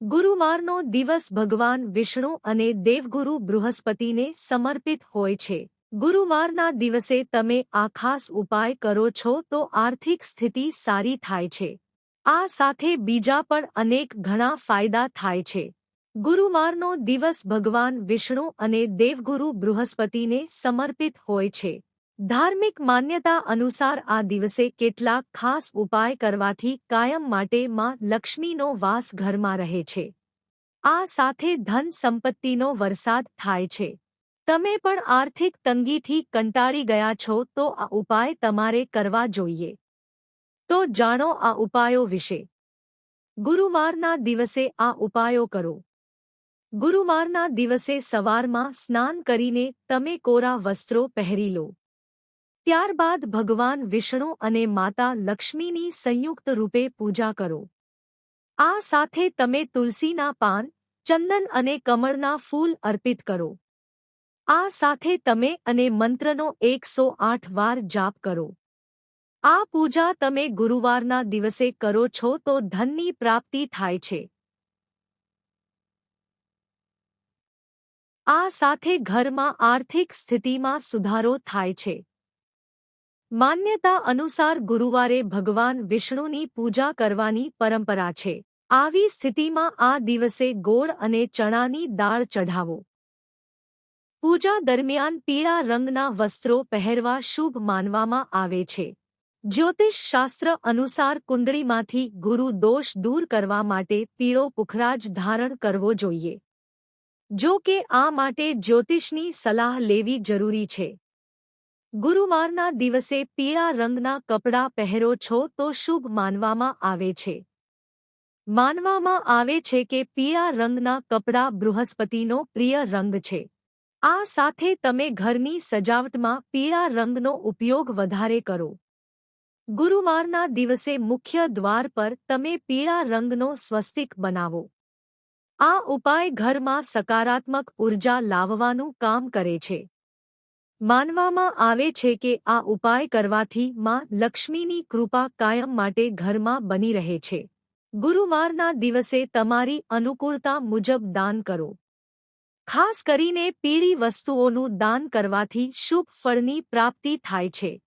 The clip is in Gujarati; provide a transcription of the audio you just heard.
ગુરુવારનો દિવસ ભગવાન વિષ્ણુ અને દેવગુરુ બૃહસ્પતિને સમર્પિત હોય છે. ગુરુવારના દિવસે તમે આ ખાસ ઉપાય કરો છો તો આર્થિક સ્થિતિ સારી થાય છે. આ સાથે બીજા પણ અનેક ઘણા ફાયદા થાય છે. ગુરુવારનો દિવસ ભગવાન વિષ્ણુ અને દેવગુરુ બૃહસ્પતિને સમર્પિત હોય છે. ધાર્મિક માન્યતા અનુસાર આ દિવસે કેટલાક ખાસ ઉપાય કરવાથી કાયમ માટે માં લક્ષ્મીનો વાસ ઘરમાં રહે છે. આ સાથે ધન સંપત્તિનો વરસાદ થાય છે. તમે પણ આર્થિક તંગીથી કંટાળી ગયા છો તો આ ઉપાય તમારે કરવા જોઈએ. તો જાણો આ ઉપાયો વિશે. ગુરુવારના દિવસે આ ઉપાયો કરો. ગુરુવારના દિવસે સવારમાં સ્નાન કરીને તમે કોરા વસ્ત્રો પહેરી લો. ત્યારબાદ ભગવાન વિષ્ણુ અને માતા લક્ષ્મીની સંયુક્ત રૂપે પૂજા કરો. આ સાથે તમે તુલસીના પાન, ચંદન અને કમળના ફૂલ અર્પિત કરો. આ સાથે તમે અને મંત્રનો એકસો આઠ વાર જાપ કરો. આ પૂજા તમે ગુરુવારના દિવસે કરો છો તો ધનની પ્રાપ્તિ થાય છે. આ સાથે ઘરમાં આર્થિક સ્થિતિમાં સુધારો થાય છે. માન્યતા અનુસાર ગુરુવારે ભગવાન વિષ્ણુની પૂજા કરવાની પરંપરા છે. આવી સ્થિતિમાં આ દિવસે ગોળ અને ચણાની દાળ ચઢાવો. પૂજા દરમિયાન પીળા રંગના વસ્ત્રો પહેરવા શુભ માનવામાં આવે છે. જ્યોતિષ શાસ્ત્ર અનુસાર કુંડળીમાંથી ગુરુ દોષ દૂર કરવા માટે પીળો પુખરાજ ધારણ કરવો જોઈએ. જો કે આ માટે જ્યોતિષની સલાહ લેવી જરૂરી છે. ગુરુવારના દિવસે પીળા રંગના કપડાં પહેરો છો તો શુભ માનવામાં આવે છે. માનવામાં આવે છે કે પીળા રંગના કપડાં બૃહસ્પતિનો પ્રિય રંગ છે. આ સાથે તમે ઘરની સજાવટમાં પીળા રંગનો ઉપયોગ વધારે કરો. ગુરુવારના દિવસે મુખ્ય દ્વાર પર તમે પીળા રંગનો સ્વસ્તિક બનાવો. આ ઉપાય ઘરમાં સકારાત્મક ઊર્જા લાવવાનું કામ કરે છે. માનવામાં આવે છે કે આ ઉપાય કરવાથી માં લક્ષ્મીની કૃપા કાયમ માટે ઘરમાં બની રહે છે. ગુરુવારના દિવસે તમારી અનુકૂળતા મુજબ દાન કરો. ખાસ કરીને પીળી વસ્તુઓનું દાન કરવાથી શુભ ફળની પ્રાપ્તિ થાય છે.